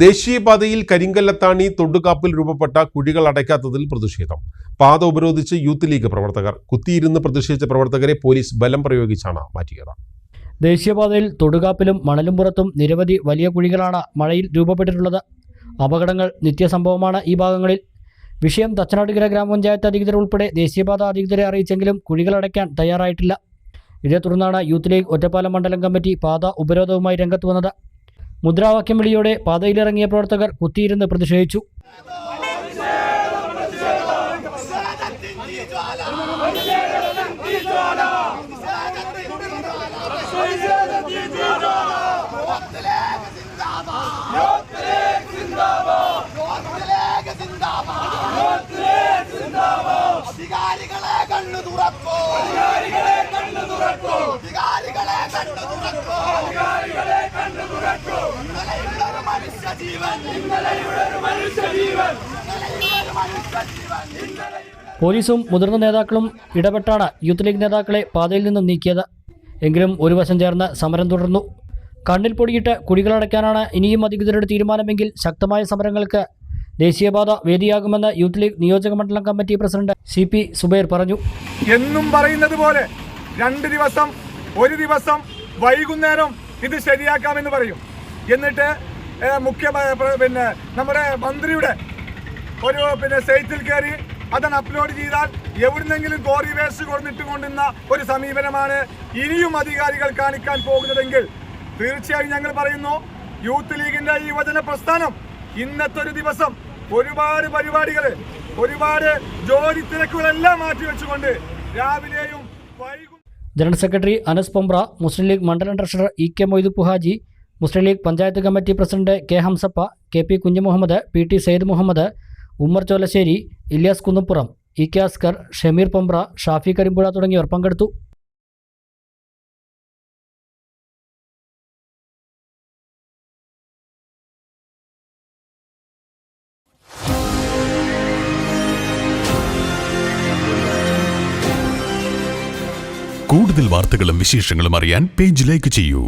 ദേശീയപാതയിൽ കരിങ്കല്ലത്താണി തൊടുകാപ്പിൽ രൂപപ്പെട്ട കുഴികൾ അടയ്ക്കാത്തതിൽ പ്രതിഷേധം. പാത ഉപരോധിച്ച് യൂത്ത് ലീഗ് പ്രവർത്തകർ കുത്തിയിരുന്ന് പ്രതിഷേധിച്ച പ്രവർത്തകരെ പോലീസ് ബലം പ്രയോഗിച്ചാണ് മാറ്റിയത്. ദേശീയപാതയിൽ തൊടുകാപ്പിലും മണലും പുറത്തും നിരവധി വലിയ കുഴികളാണ് മഴയിൽ രൂപപ്പെട്ടിട്ടുള്ളത്. അപകടങ്ങൾ നിത്യസംഭവമാണ് ഈ ഭാഗങ്ങളിൽ. വിഷയം തച്ചനാട്ടുകര ഗ്രാമപഞ്ചായത്ത് അധികൃതർ ഉൾപ്പെടെ ദേശീയപാത അധികൃതരെ അറിയിച്ചെങ്കിലും കുഴികളടയ്ക്കാൻ തയ്യാറായിട്ടില്ല. ഇതേ തുടർന്നാണ് യൂത്ത് ലീഗ് ഒറ്റപ്പാലം മണ്ഡലം കമ്മിറ്റി പാത ഉപരോധവുമായി രംഗത്ത് വന്നത്. മുദ്രാവാക്യം വിളിയോടെ പാതയിലിറങ്ങിയ പ്രവർത്തകർ കുത്തിയിരുന്ന് പ്രതിഷേധിച്ചു. അധികാരികളെ കണ്ണു തുറക്കൂ. അധികാരികളെ കണ്ണു തുറക്കൂ അധികാരികളെ കണ്ണു തുറക്കൂ അധികാരികളെ കണ്ണു തുറക്കൂ ഇന്നലെയുടെ ഒരു മനുഷ്യ ജീവൻ ഇന്നലെയുടെ ഒരു മനുഷ്യ ജീവൻ ഇന്നലെയുടെ ഒരു മനുഷ്യ ജീവൻ ഇന്നലെ പോലീസും മുതിർന്ന നേതാക്കളും ഇടപെട്ടാണ് യൂത്ത് ലീഗ് നേതാക്കളെ പാതയിൽ നിന്നും നീക്കിയത്. എങ്കിലും ഒരു വശം ചേർന്ന് സമരം തുടർന്നു. കണ്ണിൽ പൊടിയിട്ട് കുടികളടയ്ക്കാനാണ് ഇനിയും അധികൃതരുടെ തീരുമാനമെങ്കിൽ ശക്തമായ സമരങ്ങൾക്ക് ദേശീയപാത വേദിയാകുമെന്ന് യൂത്ത് ലീഗ് നിയോജക മണ്ഡലം committee president C P Zubair പറഞ്ഞു. എന്നും പറയുന്നത് പോലെ രണ്ട് ദിവസം ഒരു ദിവസം വൈകുന്നേരം ഇത് ശരിയാക്കാമെന്ന് പറയും. എന്നിട്ട് മുഖ്യ പിന്നെ നമ്മുടെ മന്ത്രിയുടെ ഒരു പിന്നെ സൈറ്റിൽ കയറി അതൻ അപ്ലോഡ് ചെയ്താൽ എവിടുന്നെങ്കിലും കോറി വേസ്റ്റ് കൊടുത്തിട്ട് കൊണ്ടുന്ന ഒരു സമീപനമാണ് ഇനിയും അധികാരികൾ കാണിക്കാൻ പോകുന്നതെങ്കിൽ തീർച്ചയായും ഞങ്ങൾ പറയുന്നു യൂത്ത് ലീഗിന്റെ ഈ യുവജന പ്രസ്ഥാനം ഇന്നത്തെ ഒരു ദിവസം ഒരുപാട് പരിപാടികൾ ഒരുപാട് ജോലി തിരക്കുകളെല്ലാം മാറ്റിവെച്ചുകൊണ്ട് രാവിലെയും വൈകും general secretary Anas Pombra Muslim League മണ്ഡലം treasurer E K Moidu Haji Muslim League panchayat committee president K Hamsappa K P Kunhumuhammed P T Saeed Muhammad Ummer Cholassery Ilyas Kunnuppuram E K Askar Shameer Pombra Shafi Karimpuzha തുടങ്ങിയവർ പങ്കെടുത്തു. കൂടുതൽ വാർത്തകളും വിശേഷങ്ങളും അറിയാൻ page like ചെയ്യൂ.